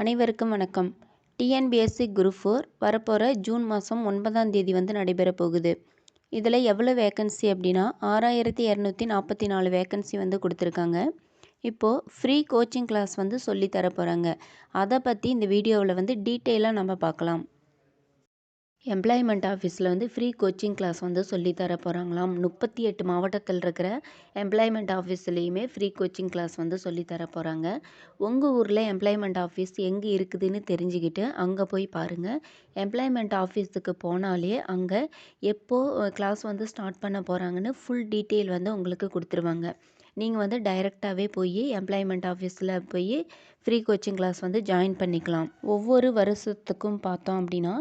அனைவருக்கும் வணக்கம். TNPSC group four வரப்போகிற ஜூன் மாதம் ஒன்பதாம் தேதி வந்து நடைபெற போகுது. இதில் எவ்வளோ வேக்கன்சி அப்படின்னா ஆறாயிரத்தி இரநூத்தி நாற்பத்தி நாலு வேக்கன்சி வந்து கொடுத்துருக்காங்க. இப்போது ஃப்ரீ கோச்சிங் கிளாஸ் வந்து சொல்லி தர போகிறாங்க அதை பற்றி இந்த வீடியோவில் வந்து டீட்டெயிலாக நம்ம பார்க்கலாம். எம்ப்ளாய்மெண்ட் ஆஃபீஸில் வந்து ஃப்ரீ கோச்சிங் கிளாஸ் வந்து சொல்லித் தர போகிறாங்களாம் முப்பத்தி எட்டு மாவட்டத்தில் இருக்கிற எம்ப்ளாய்மெண்ட் ஆஃபீஸ்லேயுமே ஃப்ரீ கோச்சிங் கிளாஸ் வந்து சொல்லித்தர போகிறாங்க உங்கள் ஊரில் எம்ப்ளாய்மெண்ட் ஆஃபீஸ் எங்கே இருக்குதுன்னு தெரிஞ்சுக்கிட்டு அங்கே போய் பாருங்கள் எம்ப்ளாய்மெண்ட் ஆஃபீஸுக்கு போனாலே அங்கே எப்போது கிளாஸ் வந்து ஸ்டார்ட் பண்ண போகிறாங்கன்னு ஃபுல் டீட்டெயில் வந்து உங்களுக்கு கொடுத்துருவாங்க. நீங்கள் வந்து டைரெக்டாகவே போய் எம்ப்ளாய்மெண்ட் ஆஃபீஸில் போய் ஃப்ரீ கோச்சிங் கிளாஸ் வந்து ஜாயின் பண்ணிக்கலாம். ஒவ்வொரு வருஷத்துக்கும் பார்த்தோம் அப்படின்னா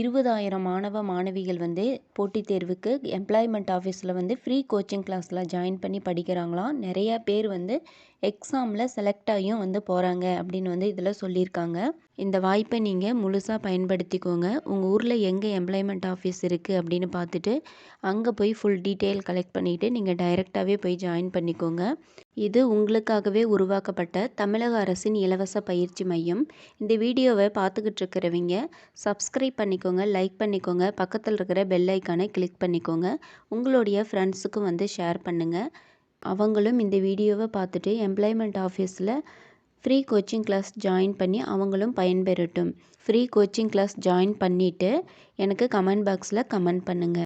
இருபதாயிரம் மாணவ மாணவிகள் வந்து போட்டித் தேர்வுக்கு எம்ப்ளாய்மெண்ட் ஆஃபீஸில் வந்து ஃப்ரீ கோச்சிங் கிளாஸில் ஜாயின் பண்ணி படிக்கிறாங்களாம் நிறையா பேர் வந்து எக்ஸாமில் செலக்ட் ஆகியும் வந்து போகிறாங்க அப்படின்னு வந்து இதில் சொல்லியிருக்காங்க. இந்த வாய்ப்பை நீங்கள் முழுசாக பயன்படுத்திக்கோங்க. உங்கள் ஊரில் எங்கே எம்ப்ளாய்மெண்ட் ஆஃபீஸ் இருக்குது அப்படின்னு பார்த்துட்டு அங்கே போய் ஃபுல் டீட்டெயில் கலெக்ட் பண்ணிவிட்டு நீங்கள் டைரெக்டாகவே போய் ஜாயின் பண்ணிக்கோங்க. இது உங்களுக்காகவே உருவாக்கப்பட்ட தமிழக அரசின் இலவச பயிற்சி மையம். இந்த வீடியோவை பார்த்துக்கிட்டு இருக்கிறவங்க சப்ஸ்கிரைப் பண்ணிக்கோங்க லைக் பண்ணிக்கோங்க பக்கத்தில் இருக்கிற பெல் ஐக்கானை கிளிக் பண்ணிக்கோங்க. உங்களுடைய ஃப்ரெண்ட்ஸுக்கும் வந்து ஷேர் பண்ணுங்கள் அவங்களும் இந்த வீடியோவை பார்த்துட்டு எம்ப்ளாய்மெண்ட் ஆஃபீஸில் ஃப்ரீ கோச்சிங் கிளாஸ் ஜாயின் பண்ணி அவங்களும் பயன்பெறட்டும். ஃப்ரீ கோச்சிங் கிளாஸ் ஜாயின் பண்ணிவிட்டு எனக்கு கமெண்ட் பாக்ஸில் கமெண்ட் பண்ணுங்கள்